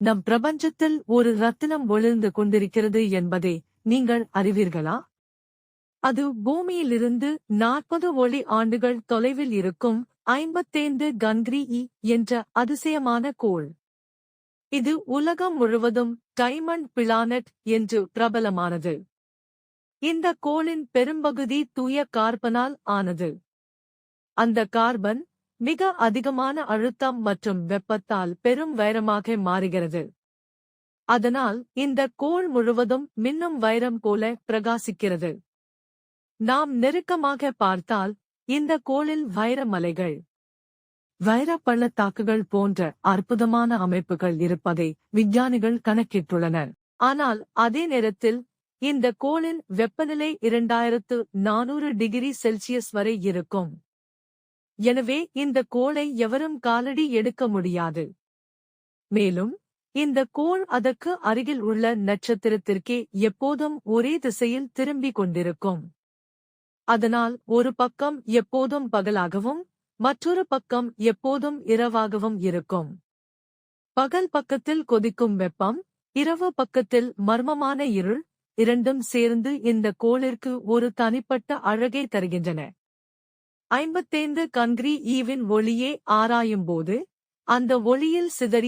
நம் பிரபஞ்சத்தில் ஒரு ரத்தினம் ஒளிர்ந்து கொண்டிருக்கிறது என்பதை நீங்கள் அறிவீர்களா? அது பூமியிலிருந்து நாற்பது ஒளி ஆண்டுகள் தொலைவில் இருக்கும் ஐம்பத்தைந்து கன்கிரி இ என்ற அதிசயமான கோள். இது உலகம் முழுவதும் டைமண்ட் பிளானட் என்று பிரபலமானது. இந்த கோளின் பெரும்பகுதி தூய கார்பனால் ஆனது. அந்த கார்பன் மிக அதிகமான அழுத்தம் மற்றும் வெப்பத்தால் பெரும் வைரமாக மாறுகிறது. அதனால் இந்த கோள் முழுவதும் மின்னும் வைரம் போல பிரகாசிக்கிறது. நாம் நெருக்கமாக பார்த்தால் இந்த கோளில் வைர மலைகள் வைர பள்ளத்தாக்குகள் போன்ற அற்புதமான அமைப்புகள் இருப்பதை விஞ்ஞானிகள் கணக்கிட்டுள்ளனர். ஆனால் அதே நேரத்தில் இந்த கோளின் வெப்பநிலை இரண்டாயிரத்து நானூறு டிகிரி செல்சியஸ் வரை இருக்கும். எனவே இந்த கோளை எவரும் காலடி எடுக்க முடியாது. மேலும் இந்த கோள் அதற்கு அருகில் உள்ள நட்சத்திரத்திற்கே எப்போதும் ஒரே திசையில் திரும்பிக் கொண்டிருக்கும். அதனால் ஒரு பக்கம் எப்போதும் பகலாகவும் மற்றொரு பக்கம் எப்போதும் இரவாகவும் இருக்கும். பகல் பக்கத்தில் கொதிக்கும் வெப்பம் இரவு பக்கத்தில் மர்மமான இருள் இரண்டும் சேர்ந்து இந்த கோளிற்கு ஒரு தனிப்பட்ட அழகை தருகின்றன. ஐம்பத்தைந்து கன்கிரி ஈவின் ஒளியே ஆராயும்போது அந்த ஒளியில் சிதறிய